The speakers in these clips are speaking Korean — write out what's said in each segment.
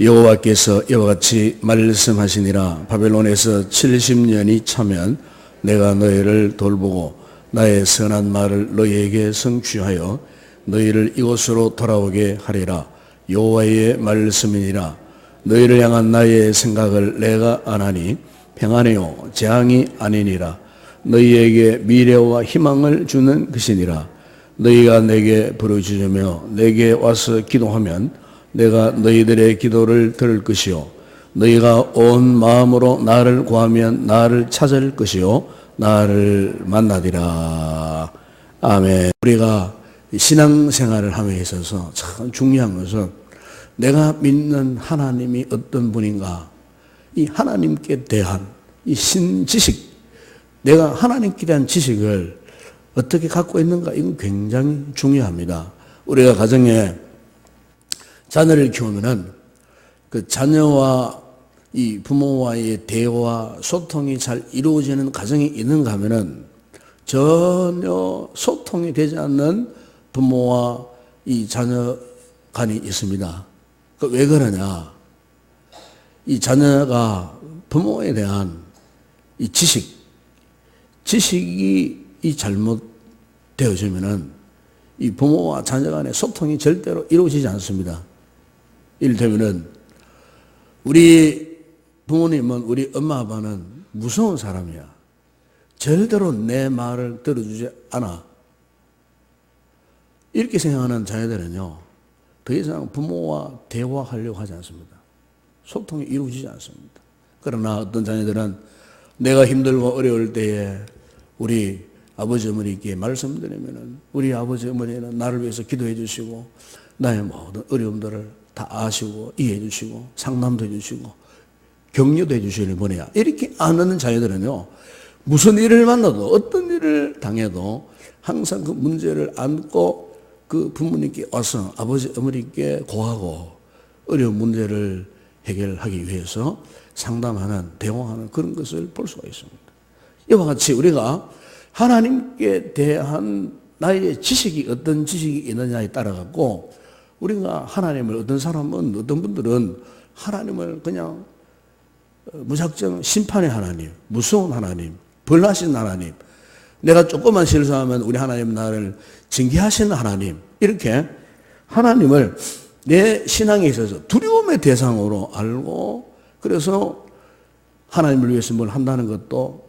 여호와께서 이와 같이 말씀하시니라. 바벨론에서 70년이 차면 내가 너희를 돌보고 나의 선한 말을 너희에게 성취하여 너희를 이곳으로 돌아오게 하리라. 여호와의 말씀이니라. 너희를 향한 나의 생각을 내가 안하니 평안이요 재앙이 아니니라. 너희에게 미래와 희망을 주는 것이니라. 너희가 내게 부르짖으며 내게 와서 기도하면 내가 너희들의 기도를 들을 것이요. 너희가 온 마음으로 나를 구하면 나를 찾을 것이요. 나를 만나리라. 아멘. 우리가 신앙생활을 함에 있어서 참 중요한 것은 내가 믿는 하나님이 어떤 분인가 이 하나님께 대한 이 신지식 내가 하나님께 대한 지식을 어떻게 갖고 있는가 이건 굉장히 중요합니다. 우리가 가정에 자녀를 키우면은 그 자녀와 이 부모와의 대화, 소통이 잘 이루어지는 가정이 있는가 하면은 전혀 소통이 되지 않는 부모와 이 자녀 간이 있습니다. 그 왜 그러냐? 이 자녀가 부모에 대한 이 지식, 지식이 이 잘못되어지면은 이 부모와 자녀 간의 소통이 절대로 이루어지지 않습니다. 이를테면은 우리 부모님은 우리 엄마 아빠는 무서운 사람이야. 절대로 내 말을 들어주지 않아. 이렇게 생각하는 자녀들은요, 더 이상 부모와 대화하려고 하지 않습니다. 소통이 이루어지지 않습니다. 그러나 어떤 자녀들은 내가 힘들고 어려울 때에 우리 아버지 어머니께 말씀드리면은 우리 아버지 어머니는 나를 위해서 기도해 주시고 나의 모든 어려움들을 다 아시고 이해해 주시고 상담도 해 주시고 격려도 해 주시길 뭐냐 이렇게 아는 자녀들은요 무슨 일을 만나도 어떤 일을 당해도 항상 그 문제를 안고 그 부모님께 와서 아버지 어머니께 고하고 어려운 문제를 해결하기 위해서 상담하는 대화하는 그런 것을 볼 수가 있습니다. 이와 같이 우리가 하나님께 대한 나의 지식이 어떤 지식이 있느냐에 따라 갖고 우리가 하나님을 어떤 사람은 어떤 분들은 하나님을 그냥 무작정 심판의 하나님, 무서운 하나님, 벌나신 하나님, 내가 조금만 실수하면 우리 하나님 나를 징계하시는 하나님, 이렇게 하나님을 내 신앙에 있어서 두려움의 대상으로 알고 그래서 하나님을 위해서 뭘 한다는 것도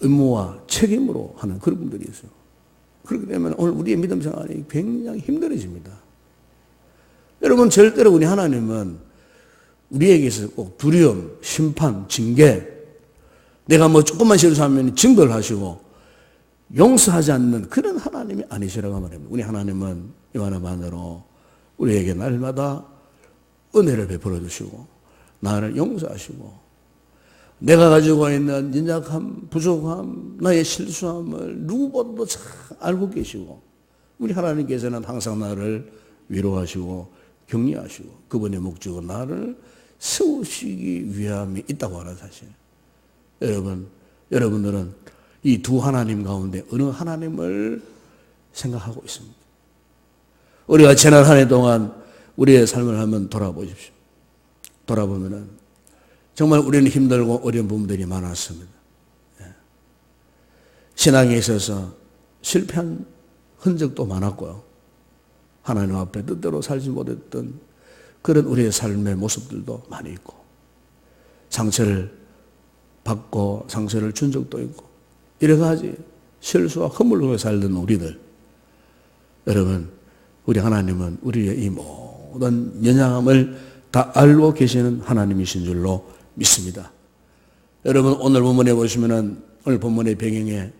의무와 책임으로 하는 그런 분들이 있어요. 그렇게 되면 오늘 우리의 믿음 생활이 굉장히 힘들어집니다. 여러분 절대로 우리 하나님은 우리에게서 꼭 두려움, 심판, 징계, 내가 뭐 조금만 실수하면 징벌 하시고 용서하지 않는 그런 하나님이 아니시라고 말합니다. 우리 하나님은 이하나만으로 우리에게 날마다 은혜를 베풀어 주시고 나를 용서하시고 내가 가지고 있는 연약함, 부족함, 나의 실수함을 누구보다도 잘 알고 계시고 우리 하나님께서는 항상 나를 위로하시고 격려하시고 그분의 목적은 나를 세우시기 위함이 있다고 하는 사실. 여러분, 여러분들은 이 두 하나님 가운데 어느 하나님을 생각하고 있습니다. 우리가 지난 한 해 동안 우리의 삶을 한번 돌아보십시오. 돌아보면은 정말 우리는 힘들고 어려운 부분들이 많았습니다. 예. 신앙에 있어서 실패한 흔적도 많았고요. 하나님 앞에 뜻대로 살지 못했던 그런 우리의 삶의 모습들도 많이 있고 상처를 받고 상처를 준 적도 있고 여러 가지 실수와 허물 속에 살던 우리들 여러분 우리 하나님은 우리의 이 모든 연약함을 다 알고 계시는 하나님이신 줄로 믿습니다. 여러분 오늘 본문에 보시면은 오늘 본문의 배경에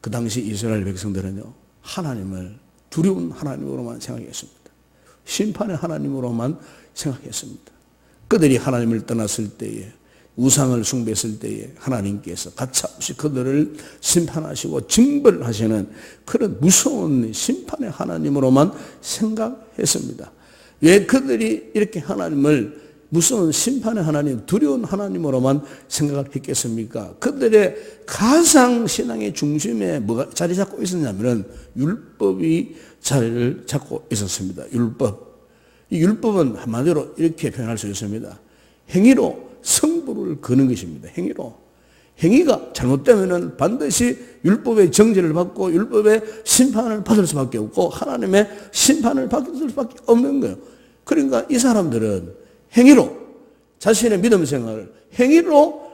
그 당시 이스라엘 백성들은요 하나님을 두려운 하나님으로만 생각했습니다. 심판의 하나님으로만 생각했습니다. 그들이 하나님을 떠났을 때에 우상을 숭배했을 때에 하나님께서 가차없이 그들을 심판하시고 징벌하시는 그런 무서운 심판의 하나님으로만 생각했습니다. 왜 그들이 이렇게 하나님을 무서운 심판의 하나님, 두려운 하나님으로만 생각을 했겠습니까? 그들의 가상 신앙의 중심에 뭐가 자리 잡고 있었냐면 율법이 자리를 잡고 있었습니다. 율법. 이 율법은 한마디로 이렇게 표현할 수 있습니다. 행위로 성부를 거는 것입니다. 행위로. 행위가 잘못되면 반드시 율법의 정죄를 받고 율법의 심판을 받을 수밖에 없고 하나님의 심판을 받을 수밖에 없는 거예요. 그러니까 이 사람들은 행위로 자신의 믿음 생활을 행위로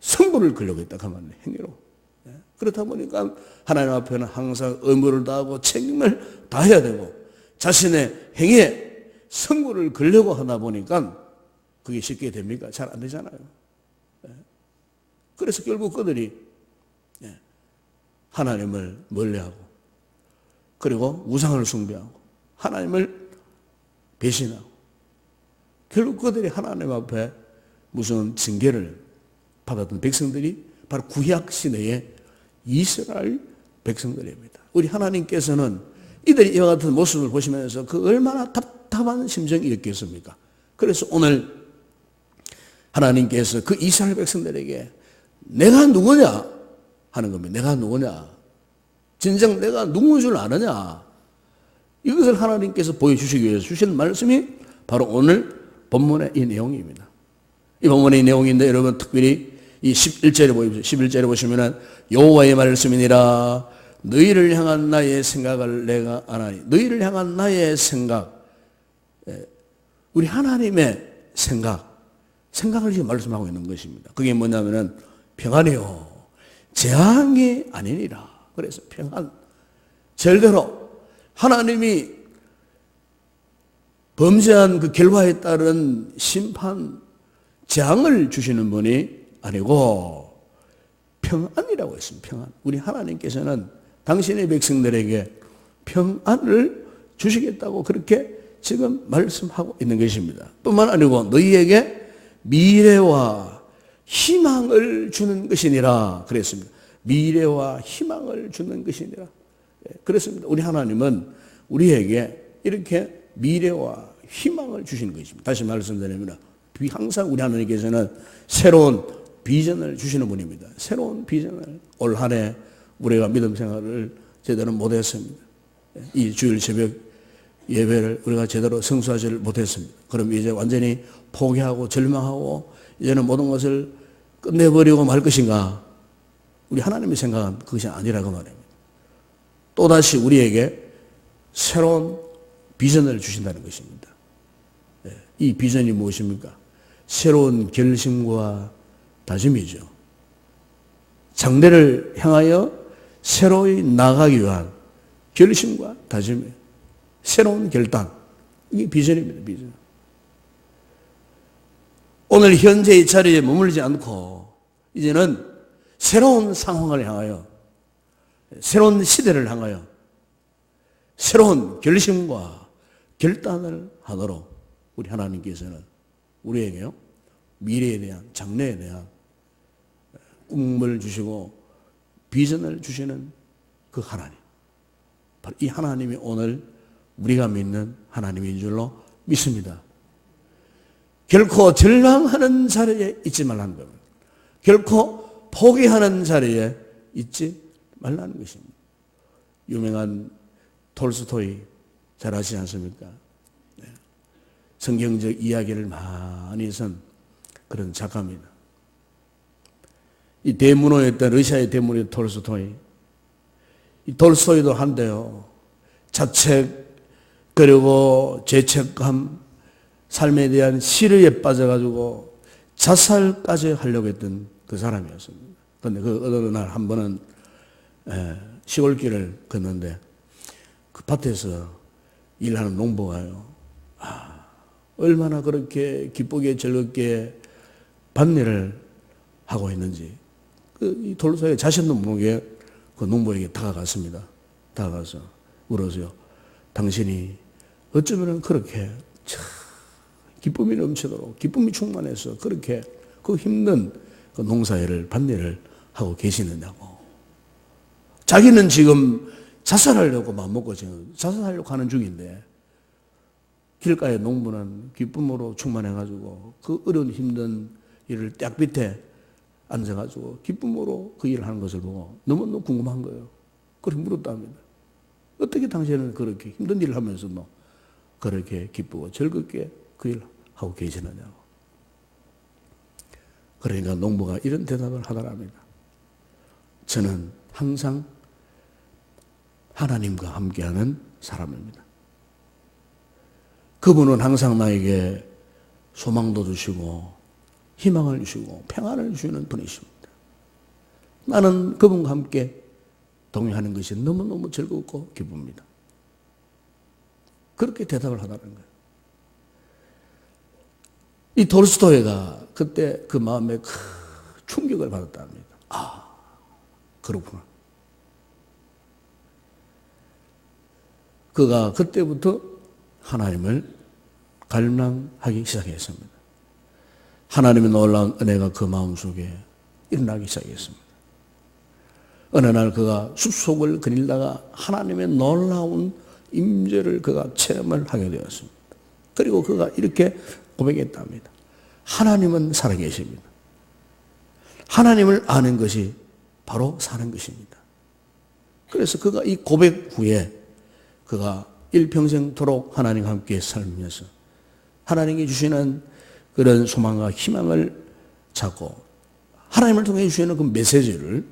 성부를 걸려고 했다. 그 말이에요. 행위로. 예. 그렇다 보니까 하나님 앞에는 항상 의무를 다하고 책임을 다해야 되고 자신의 행위에 성부를 걸려고 하다 보니까 그게 쉽게 됩니까? 잘 안 되잖아요. 예. 그래서 결국 그들이 예. 하나님을 멀리하고 그리고 우상을 숭배하고 하나님을 배신하고 결국 그들이 하나님 앞에 무슨 징계를 받았던 백성들이 바로 구약 시대의 이스라엘 백성들입니다. 우리 하나님께서는 이들이 이와 같은 모습을 보시면서 그 얼마나 답답한 심정이었겠습니까? 그래서 오늘 하나님께서 그 이스라엘 백성들에게 내가 누구냐 하는 겁니다. 내가 누구냐? 진정 내가 누군 줄 아느냐? 이것을 하나님께서 보여주시기 위해서 주시는 말씀이 바로 오늘 본문의 이 내용입니다. 이 본문의 이 내용인데 여러분 특별히 이 11절에 보십시오. 11절에 보시면은 여호와의 말씀이니라. 너희를 향한 나의 생각을 내가 아나니. 너희를 향한 나의 생각. 예, 우리 하나님의 생각. 생각을 지금 말씀하고 있는 것입니다. 그게 뭐냐면은 평안이요. 재앙이 아니니라. 그래서 평안. 절대로 하나님이 범죄한 그 결과에 따른 심판 재앙을 주시는 분이 아니고 평안이라고 했습니다. 평안. 우리 하나님께서는 당신의 백성들에게 평안을 주시겠다고 그렇게 지금 말씀하고 있는 것입니다. 뿐만 아니고 너희에게 미래와 희망을 주는 것이니라 그랬습니다. 미래와 희망을 주는 것이니라. 예, 그렇습니다. 우리 하나님은 우리에게 이렇게 미래와 희망을 주시는 것입니다. 다시 말씀드리면 항상 우리 하나님께서는 새로운 비전을 주시는 분입니다. 새로운 비전을 올 한 해 우리가 믿음 생활을 제대로 못했습니다. 이 주일 새벽 예배를 우리가 제대로 성수하지 못했습니다. 그럼 이제 완전히 포기하고 절망하고 이제는 모든 것을 끝내버리고 말 것인가? 우리 하나님이 생각한 그것이 아니라고 말입니다. 또다시 우리에게 새로운 비전을 주신다는 것입니다. 네, 이 비전이 무엇입니까? 새로운 결심과 다짐이죠. 장래를 향하여 새로이 나가기 위한 결심과 다짐이에요. 새로운 결단. 이게 비전입니다, 비전. 오늘 현재의 자리에 머물지 않고, 이제는 새로운 상황을 향하여, 새로운 시대를 향하여, 새로운 결심과 결단을 하도록 우리 하나님께서는 우리에게요, 미래에 대한, 장래에 대한 꿈을 주시고 비전을 주시는 그 하나님. 바로 이 하나님이 오늘 우리가 믿는 하나님인 줄로 믿습니다. 결코 절망하는 자리에 있지 말라는 겁니다. 결코 포기하는 자리에 있지 말라는 것입니다. 유명한 톨스토이 잘 아시지 않습니까? 네. 성경적 이야기를 많이 쓴 그런 작가입니다. 이 대문호였던 러시아의 대문호 톨스토이. 이 톨스토이도 한데요. 자책 그리고 죄책감, 삶에 대한 시르에 빠져가지고 자살까지 하려고 했던 그 사람이었습니다. 그런데 그 어느 날 한 번은 시골길을 걷는데 그 밭에서 일하는 농부가요. 아, 얼마나 그렇게 기쁘게 즐겁게 반일을 하고 있는지 그 돌소에 자신도 모르게 그 농부에게 다가갔습니다. 다가가서 물어서요. 당신이 어쩌면 그렇게 참 기쁨이 넘치도록 기쁨이 충만해서 그렇게 그 힘든 그 농사일을 반대를 하고 계시느냐고. 자기는 지금 자살하려고 마음먹고 지금 자살하려고 하는 중인데 길가의 농부는 기쁨으로 충만해가지고 그 어려운 힘든 일을 딱 밑에 앉아가지고 기쁨으로 그 일을 하는 것을 보고 너무너무 궁금한 거예요. 그렇게 물었답니다. 어떻게 당신은 그렇게 힘든 일을 하면서 뭐 그렇게 기쁘고 즐겁게 그일 하고 계시느냐고. 그러니까 농부가 이런 대답을 하더랍니다. 저는 항상 하나님과 함께하는 사람입니다. 그분은 항상 나에게 소망도 주시고 희망을 주시고 평안을 주시는 분이십니다. 나는 그분과 함께 동행하는 것이 너무너무 즐겁고 기쁩니다. 그렇게 대답을 하다는 거예요. 이 돌스토이가 그때 그 마음에 큰 충격을 받았답니다. 아, 그렇구나. 그가 그때부터 하나님을 갈망하기 시작했습니다. 하나님의 놀라운 은혜가 그 마음속에 일어나기 시작했습니다. 어느 날 그가 숲속을 거닐다가 하나님의 놀라운 임재를 그가 체험을 하게 되었습니다. 그리고 그가 이렇게 고백했답니다. 하나님은 살아계십니다. 하나님을 아는 것이 바로 사는 것입니다. 그래서 그가 이 고백 후에 그가 일평생토록 하나님과 함께 살면서 하나님께 주시는 그런 소망과 희망을 찾고 하나님을 통해 주시는 그 메시지를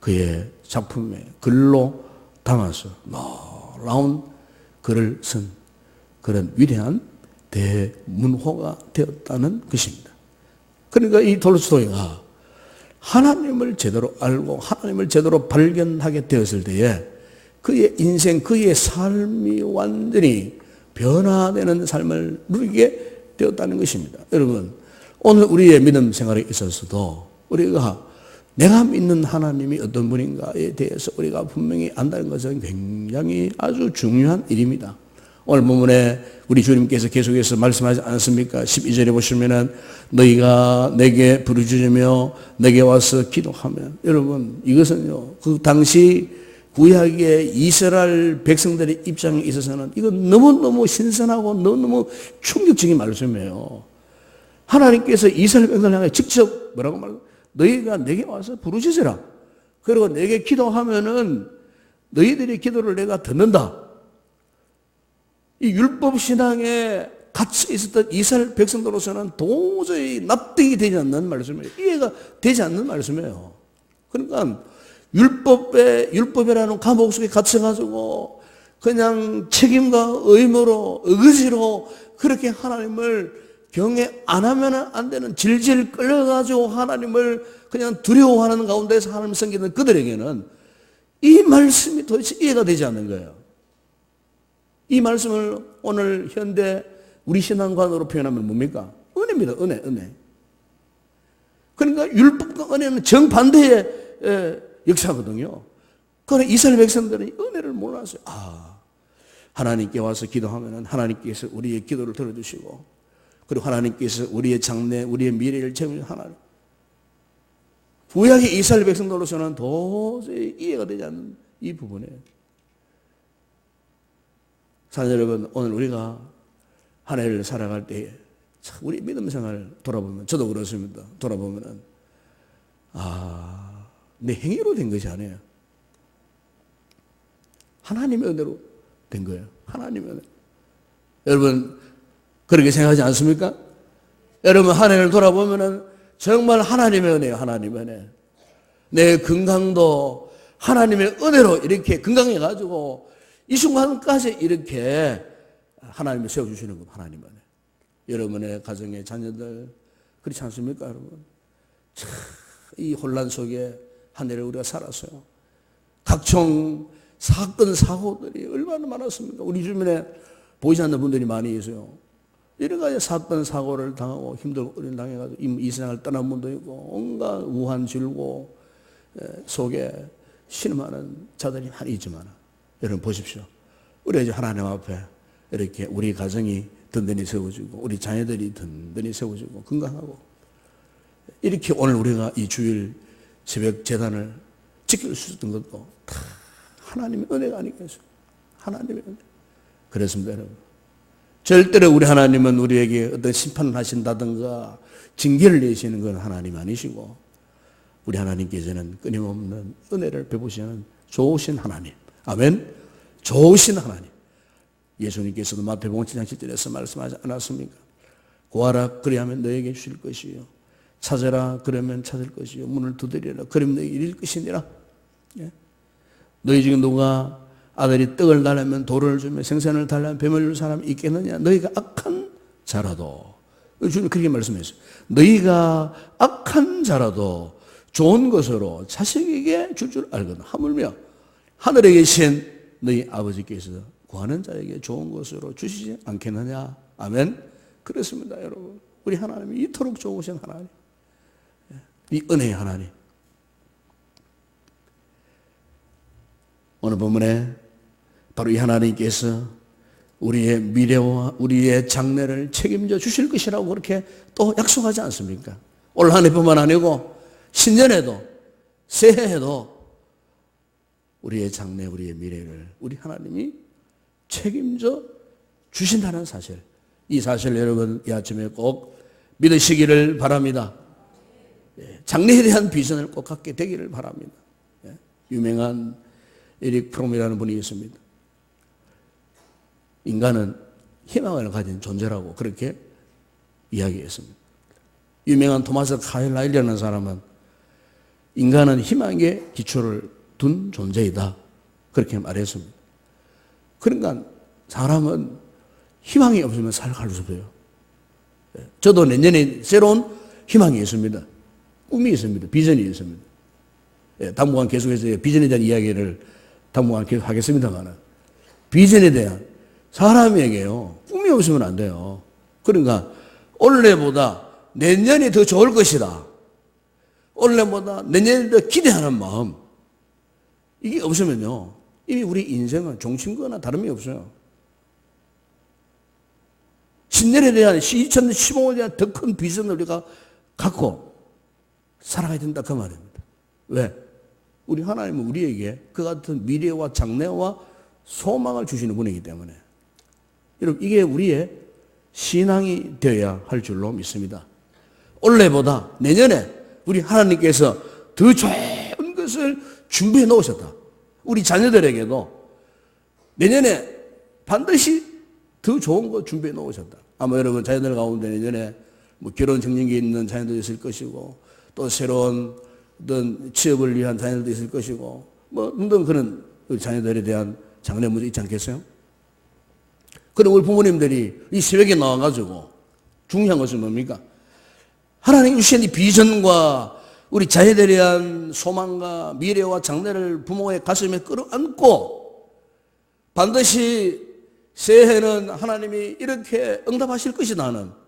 그의 작품에 글로 담아서 놀라운 글을 쓴 그런 위대한 대문호가 되었다는 것입니다. 그러니까 이 돌스토이가 하나님을 제대로 알고 하나님을 제대로 발견하게 되었을 때에 그의 인생, 그의 삶이 완전히 변화되는 삶을 누리게 되었다는 것입니다. 여러분, 오늘 우리의 믿음 생활에 있어서도 우리가 내가 믿는 하나님이 어떤 분인가에 대해서 우리가 분명히 안다는 것은 굉장히 아주 중요한 일입니다. 오늘 본문에 우리 주님께서 계속해서 말씀하지 않습니까? 12절에 보시면은 너희가 내게 부르짖으며 내게 와서 기도하면 여러분 이것은요 그 당시 구약의 이스라엘 백성들의 입장에 있어서는 이건 너무너무 신선하고 너무너무 충격적인 말씀이에요. 하나님께서 이스라엘 백성을 향해 직접 뭐라고 말 너희가 내게 와서 부르짖으라. 그리고 내게 기도하면은 너희들의 기도를 내가 듣는다. 이 율법 신앙에 같이 있었던 이스라엘 백성들로서는 도저히 납득이 되지 않는 말씀이에요. 이해가 되지 않는 말씀이에요. 그러니까 율법에 율법이라는 감옥 속에 갇혀가지고 그냥 책임과 의무로 의지로 그렇게 하나님을 경외 안 하면 안 되는 질질 끌려가지고 하나님을 그냥 두려워하는 가운데서 하나님 섬기는 그들에게는 이 말씀이 도대체 이해가 되지 않는 거예요. 이 말씀을 오늘 현대 우리 신앙관으로 표현하면 뭡니까? 은혜입니다. 은혜, 은혜. 그러니까 율법과 은혜는 정반대의 역사거든요. 그러나 이스라엘 백성들은 은혜를 몰랐어요. 아, 하나님께 와서 기도하면 하나님께서 우리의 기도를 들어주시고 그리고 하나님께서 우리의 장래, 우리의 미래를 채우는 하나님. 구약의 이스라엘 백성들로서는 도저히 이해가 되지 않는 이 부분에 사랑 여러분, 오늘 우리가 한 해를 살아갈 때에 우리 믿음 생활 돌아보면 저도 그렇습니다. 돌아보면은 아, 내 행위로 된 것이 아니에요. 하나님의 은혜로 된 거예요. 하나님의 은혜. 여러분 그렇게 생각하지 않습니까? 여러분 한 해를 돌아보면은 정말 하나님의 은혜예요. 하나님의 은혜. 내 건강도 하나님의 은혜로 이렇게 건강해 가지고 이 순간까지 이렇게 하나님이 세워주시는 것, 하나님은. 여러분의 가정의 자녀들, 그렇지 않습니까, 여러분? 참, 이 혼란 속에 한 해를 우리가 살았어요. 각종 사건, 사고들이 얼마나 많았습니까? 우리 주변에 보이지 않는 분들이 많이 계세요. 여러 가지 사건, 사고를 당하고 힘들고 어린 당해가지고 이 세상을 떠난 분도 있고 온갖 우한 줄고 속에 신음하는 자들이 많이 있지만 여러분 보십시오. 우리 이제 하나님 앞에 이렇게 우리 가정이 든든히 세워지고 우리 자녀들이 든든히 세워지고 건강하고 이렇게 오늘 우리가 이 주일 새벽 재단을 지킬 수 있던 것도 다 하나님의 은혜가 아니겠어요. 하나님의 은혜. 그렇습니다, 여러분. 절대로 우리 하나님은 우리에게 어떤 심판을 하신다든가 징계를 내시는 건 하나님 아니시고 우리 하나님께서는 끊임없는 은혜를 베푸시는 좋으신 하나님. 아멘. 좋으신 하나님. 예수님께서도 마태복음 7장 7절에서 말씀하지 않았습니까? 구하라 그리하면 너에게 주실 것이요 찾아라. 그러면 찾을 것이요. 문을 두드리라. 그러면 너에게 이를 것이니라. 예? 너희 중에 누가 아들이 떡을 달라면 돌을 주며 생선을 달라면 뱀을 줄 사람이 있겠느냐? 너희가 악한 자라도. 주님 그렇게 말씀했어요. 너희가 악한 자라도 좋은 것으로 자식에게 줄 줄 알거든. 하물며 하늘에 계신 너희 아버지께서 구하는 자에게 좋은 것으로 주시지 않겠느냐? 아멘. 그렇습니다 여러분. 우리 하나님이 이토록 좋으신 하나님 이 은혜의 하나님 오늘 본문에 바로 이 하나님께서 우리의 미래와 우리의 장래를 책임져 주실 것이라고 그렇게 또 약속하지 않습니까? 올 한 해뿐만 아니고 신년에도 새해에도 우리의 장래, 우리의 미래를 우리 하나님이 책임져 주신다는 사실. 이 사실 여러분 이 아침에 꼭 믿으시기를 바랍니다. 예, 장래에 대한 비전을 꼭 갖게 되기를 바랍니다. 예, 유명한 에릭 프롬이라는 분이 있습니다. 인간은 희망을 가진 존재라고 그렇게 이야기했습니다. 유명한 토마스 카일라일이라는 사람은 인간은 희망에 기초를 둔 존재이다. 그렇게 말했습니다. 그러니까 사람은 희망이 없으면 살아갈 수 없어요. 예, 저도 내년에 새로운 희망이 있습니다. 꿈이 있습니다. 비전이 있습니다. 예, 당분간 계속해서 비전에 대한 이야기를 당분간 계속 하겠습니다만 비전에 대한 사람에게요, 꿈이 없으면 안 돼요. 그러니까, 올해보다 내년이 더 좋을 것이다. 올해보다 내년이 더 기대하는 마음. 이게 없으면요, 이미 우리 인생은 종신거나 다름이 없어요. 신년에 대한, 2015년에 대한 더 큰 비전을 우리가 갖고 살아가야 된다. 그 말입니다. 왜? 우리 하나님은 우리에게 그 같은 미래와 장래와 소망을 주시는 분이기 때문에. 여러분, 이게 우리의 신앙이 되어야 할 줄로 믿습니다. 올해보다 내년에 우리 하나님께서 더 좋은 것을 준비해 놓으셨다. 우리 자녀들에게도 내년에 반드시 더 좋은 것 준비해 놓으셨다. 아마 여러분 자녀들 가운데 내년에 뭐 결혼 정년기에 있는 자녀도 있을 것이고 또 새로운 어떤 취업을 위한 자녀도 있을 것이고 뭐 등등 그런 자녀들에 대한 장래 문제 있지 않겠어요? 그럼 우리 부모님들이 이 새벽에 나와가지고 중요한 것은 뭡니까? 하나님 주신 이 비전과 우리 자녀들에 대한 소망과 미래와 장래를 부모의 가슴에 끌어안고 반드시 새해는 하나님이 이렇게 응답하실 것이다 는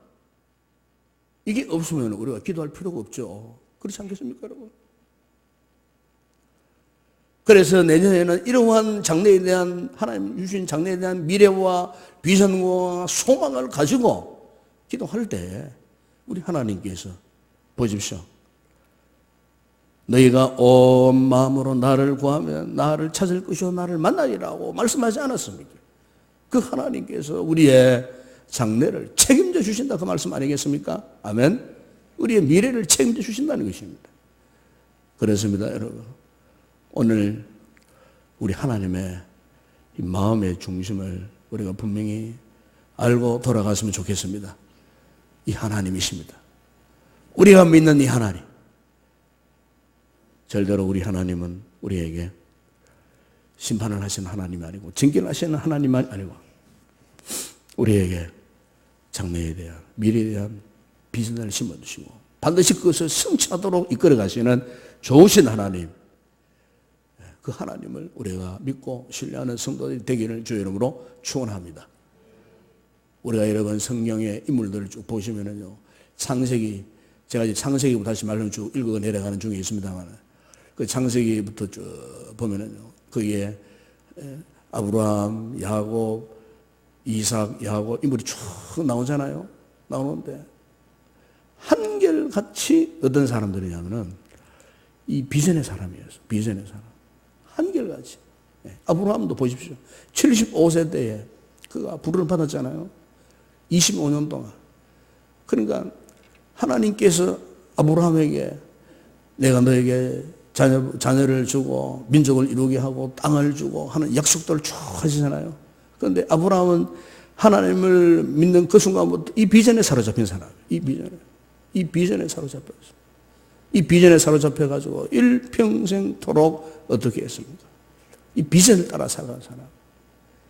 이게 없으면 우리가 기도할 필요가 없죠. 그렇지 않겠습니까, 여러분? 그래서 내년에는 이러한 장래에 대한 하나님 주신 장래에 대한 미래와 비전과 소망을 가지고 기도할 때 우리 하나님께서 보십시오. 너희가 온 마음으로 나를 구하면 나를 찾을 것이요 나를 만나리라고 말씀하지 않았습니까? 그 하나님께서 우리의 장래를 책임 져 주신다 그 말씀 아니겠습니까? 아멘. 우리의 미래를 책임져 주신다는 것입니다. 그렇습니다, 여러분. 오늘 우리 하나님의 마음의 중심을 우리가 분명히 알고 돌아갔으면 좋겠습니다. 이 하나님이십니다. 우리가 믿는 이 하나님. 절대로 우리 하나님은 우리에게 심판을 하시는 하나님이 아니고 징계하시는 하나님이 아니고 우리에게 장래에 대한 미래에 대한 비전을 심어주시고 반드시 그것을 성취하도록 이끌어 가시는 좋으신 하나님 그 하나님을 우리가 믿고 신뢰하는 성도들이 되기를 주의 이름으로 축원합니다. 우리가 여러분 성경의 인물들을 쭉 보시면은요. 창세기 제가 이제 창세기부터 다시 말씀 쭉 읽어 내려가는 중에 있습니다만 그 창세기부터 쭉 보면은요. 거기에 아브라함, 야곱, 이삭, 야곱 인물이 쭉 나오잖아요. 나오는데 한결같이 어떤 사람들이냐면은 이 비전의 사람이었어. 비전의 사람. 한결같이. 예. 아브라함도 보십시오. 75세 때에 그가 부르를 받았잖아요. 25년 동안. 그러니까 하나님께서 아브라함에게 내가 너에게 자녀, 자녀를 주고 민족을 이루게 하고 땅을 주고 하는 약속들을 쭉 하시잖아요. 그런데 아브라함은 하나님을 믿는 그 순간부터 이 비전에 사로잡힌 사람. 이 비전에. 이 비전에 사로잡혔어. 이 비전에 사로잡혀가지고 일평생토록 어떻게 했습니까? 이 비전을 따라 살아간 사람.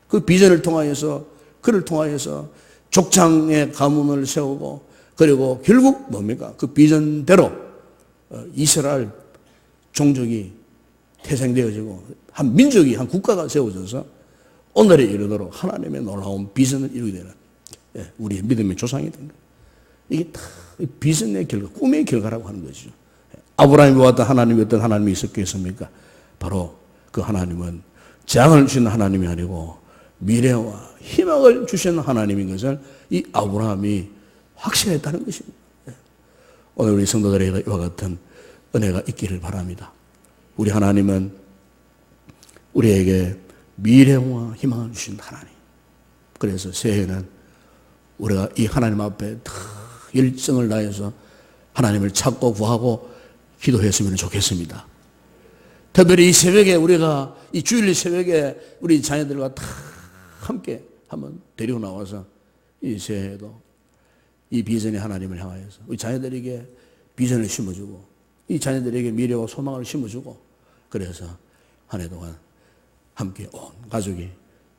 그 비전을 통하여서, 그를 통하여서 족장의 가문을 세우고, 그리고 결국 뭡니까? 그 비전대로 어, 이스라엘 종족이 태생되어지고, 한 민족이, 한 국가가 세워져서 오늘에 이르도록 하나님의 놀라운 비전을 이루게 되는 예, 우리의 믿음의 조상이 된 거예요. 이게 다 비전의 결과, 꿈의 결과라고 하는 것이죠. 아브라함이 보았던 하나님이 어떤 하나님이 있었겠습니까? 바로 그 하나님은 재앙을 주시는 하나님이 아니고 미래와 희망을 주시는 하나님인 것을 이 아브라함이 확신했다는 것입니다. 예. 오늘 우리 성도들에게 이와 같은 은혜가 있기를 바랍니다. 우리 하나님은 우리에게 미래와 희망을 주신 하나님. 그래서 새해는 우리가 이 하나님 앞에 더 열정을 다해서 하나님을 찾고 구하고 기도했으면 좋겠습니다. 특별히 이 새벽에 우리가 이 주일 새벽에 우리 자녀들과 다 함께 한번 데리고 나와서 이 새해에도 이 비전의 하나님을 향하여서 우리 자녀들에게 비전을 심어주고 이 자녀들에게 미래와 소망을 심어주고 그래서 한 해 동안 함께 온 가족이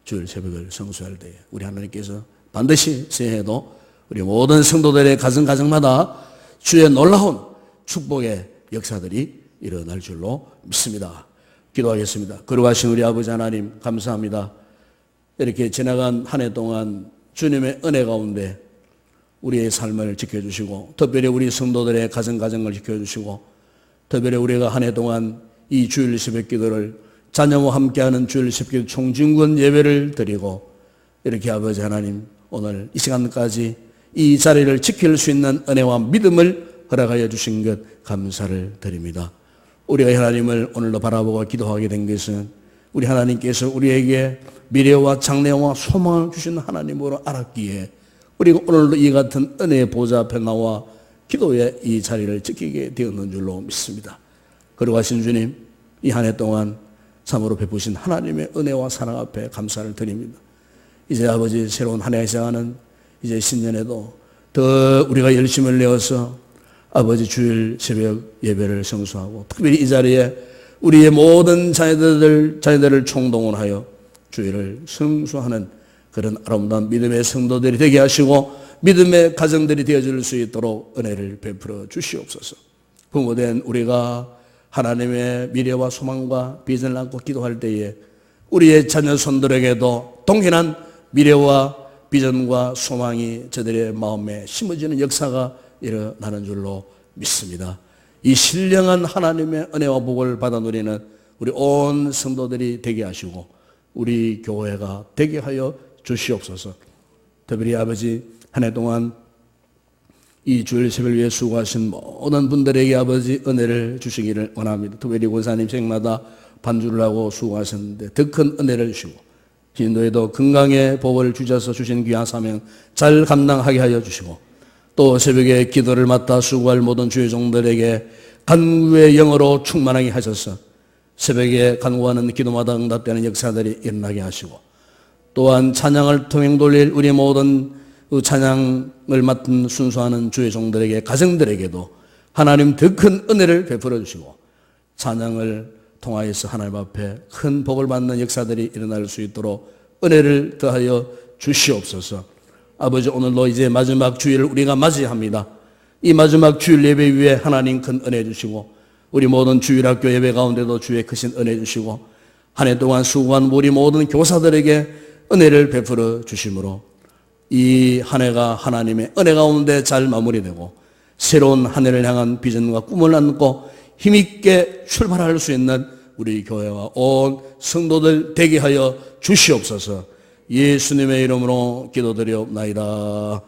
주일 새벽을 성수할 때에 우리 하나님께서 반드시 새해에도 우리 모든 성도들의 가정 가정마다 주의 놀라운 축복의 역사들이 일어날 줄로 믿습니다. 기도하겠습니다. 거룩하신 우리 아버지 하나님 감사합니다. 이렇게 지나간 한 해 동안 주님의 은혜 가운데 우리의 삶을 지켜주시고 특별히 우리 성도들의 가정 가정을 지켜주시고 특별히 우리가 한 해 동안 이 주일 새벽 기도를 자녀와 함께하는 주일 기도 총진군 예배를 드리고 이렇게 아버지 하나님 오늘 이 시간까지 이 자리를 지킬 수 있는 은혜와 믿음을 허락하여 주신 것 감사를 드립니다. 우리가 하나님을 오늘도 바라보고 기도하게 된 것은 우리 하나님께서 우리에게 미래와 장래와 소망을 주신 하나님으로 알았기에 우리가 오늘도 이 같은 은혜의 보좌 앞에 나와 기도의 이 자리를 지키게 되었는 줄로 믿습니다. 그리고 하신 주님, 이 한 해 동안 참으로 베푸신 하나님의 은혜와 사랑 앞에 감사를 드립니다. 이제 아버지 새로운 한해 시작하는 이제 신년에도 더 우리가 열심을 내어서 아버지 주일 새벽 예배를 성수하고 특별히 이 자리에 우리의 모든 자녀들, 자녀들을 총동원하여 주일을 성수하는 그런 아름다운 믿음의 성도들이 되게 하시고 믿음의 가정들이 되어질 수 있도록 은혜를 베풀어 주시옵소서. 부모된 우리가 하나님의 미래와 소망과 비전을 안고 기도할 때에 우리의 자녀 손들에게도 동일한 미래와 비전과 소망이 저들의 마음에 심어지는 역사가 일어나는 줄로 믿습니다. 이 신령한 하나님의 은혜와 복을 받아 누리는 우리 온 성도들이 되게 하시고 우리 교회가 되게 하여 주시옵소서. 특별히 아버지 한 해 동안 이 주일 새벽 위해 수고하신 모든 분들에게 아버지 은혜를 주시기를 원합니다. 특별히 권사님 생마다 반주를 하고 수고하셨는데 더 큰 은혜를 주시고 진도에도 건강의 복을 주셔서 주신 귀한 사명 잘 감당하게 하여 주시고 또 새벽에 기도를 맡아 수고할 모든 주의 종들에게 간구의 영어로 충만하게 하셔서 새벽에 간구하는 기도마다 응답되는 역사들이 일어나게 하시고 또한 찬양을 통행 돌릴 우리 모든 그 찬양을 맡은 순수하는 주의 종들에게 가정들에게도 하나님 더 큰 은혜를 베풀어 주시고 찬양을 통하여서 하나님 앞에 큰 복을 받는 역사들이 일어날 수 있도록 은혜를 더하여 주시옵소서. 아버지 오늘도 이제 마지막 주일을 우리가 맞이합니다. 이 마지막 주일 예배 위에 하나님 큰 은혜 주시고 우리 모든 주일학교 예배 가운데도 주의 크신 은혜 주시고 한 해 동안 수고한 우리 모든 교사들에게 은혜를 베풀어 주심으로 이 한 해가 하나님의 은혜 가운데 잘 마무리되고 새로운 한 해를 향한 비전과 꿈을 안고 힘있게 출발할 수 있는 우리 교회와 온 성도들 되게 하여 주시옵소서. 예수님의 이름으로 기도드리옵나이다.